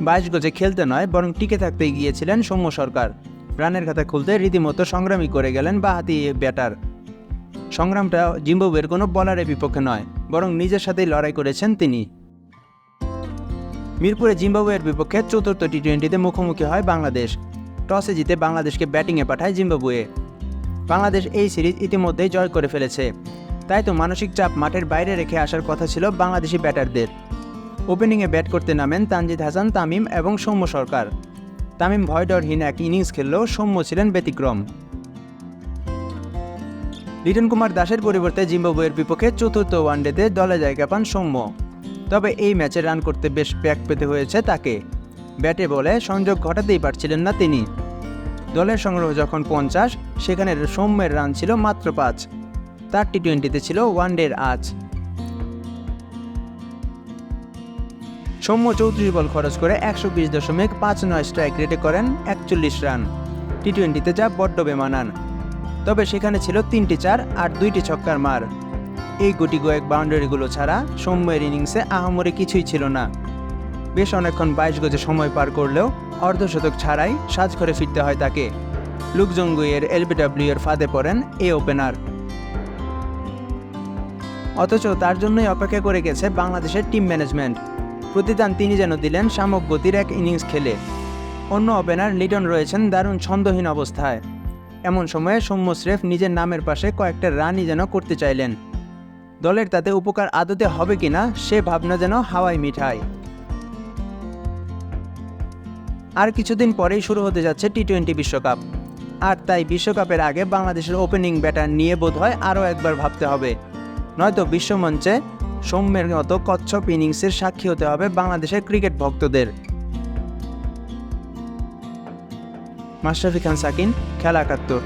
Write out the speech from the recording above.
বাইশ গজে খেলতে নয়, বরং টিকে থাকতে গিয়েছিলেন সৌম্য সরকার। রানের খাতা খুলতে রীতিমতো সংগ্রামী করে গেলেন বাহাতি ব্যাটার। সংগ্রামটা জিম্বাবুয়ের কোনো বলারের বিপক্ষে নয়, বরং নিজের সাথেই লড়াই করেছেন তিনি। মিরপুরে জিম্বাবুয়ের বিপক্ষে চতুর্থ টি টোয়েন্টিতে মুখোমুখি হয় বাংলাদেশ। টসে জিতে বাংলাদেশকে ব্যাটিংয়ে পাঠায় জিম্বাবুয়ে। বাংলাদেশ এই সিরিজ ইতিমধ্যেই জয় করে ফেলেছে। তাই তো মানসিক চাপ মাঠের বাইরে রেখে আসার কথা ছিল বাংলাদেশি ব্যাটারদের। ওপেনিংয়ে ব্যাট করতে নামেন তানজিদ হাসান, তামিম এবং সৌম্য সরকার। তামিম ভয়ডরহীন এক ইনিংস খেললেও সৌম্য ছিলেন ব্যতিক্রম। লিটন কুমার দাসের পরিবর্তে জিম্বাবুয়ের বিপক্ষে চতুর্থ ওয়ানডেতে দলে জায়গা পান সৌম্য। তবে এই ম্যাচে রান করতে বেশ ব্যাক পেতে হয়েছে তাকে। ব্যাটে বলে সংযোগ ঘটাতেই পারছিলেন না তিনি। দলের সংগ্রহ যখন পঞ্চাশ সেখানে সৌম্যের রান ছিল মাত্র পাঁচ। তার টি টোয়েন্টিতে ছিল ওয়ানডের আজ সৌম্য চৌত্রিশ বল খরচ করে একশো বিশ দশমিক পাঁচ নয় স্ট্রাইক রেটে করেন একচল্লিশ রান। টি টোয়েন্টিতে যা বড্ড বেমানান। তবে সেখানে ছিল তিনটি চার আর দুইটি ছক্কার মার। এই গুটি গোয়েক বাউন্ডারিগুলো ছাড়া সৌম্যের ইনিংসে আহামরি কিছুই ছিল না। বেশ অনেকক্ষণ বাইশ গজে সময় পার করলেও অর্ধশতক ছাড়াই সাজঘরে ফিরতে হয় তাকে। লুকজঙ্গুইয়ের এলবিডব্লিউ এর ফাঁদে পড়েন এ ওপেনার অথচ তার জন্যই অপেক্ষা করে গেছে বাংলাদেশের টিম ম্যানেজমেন্ট প্রতিদান তিনি যেন দিলেন সামক গতির এক ইনিংস খেলে। অন্য ওপেনার লিটন রয়েছেন দারুণ ছন্দহীন অবস্থায়। এমন সময়ে সৌম্য স্রেফ নিজের নামের পাশে কয়েকটা রানই যেন করতে চাইলেন। দলের তাতে উপকার আদতে হবে কিনা সে ভাবনা যেন হাওয়াই মিঠাই আর কিছুদিন পরেই শুরু হতে যাচ্ছে টি টোয়েন্টি বিশ্বকাপ। আর তাই বিশ্বকাপের আগে বাংলাদেশের ওপেনিং ব্যাটার নিয়ে বোধহয় আরও একবার ভাবতে হবে। নয়তো বিশ্বমঞ্চে সৌম্যের মতো কচ্ছপ ইনিংসের সাক্ষী হতে হবে বাংলাদেশের ক্রিকেট ভক্তদের। মাশরাফি খান, সাকিন, খেলা একাত্তর।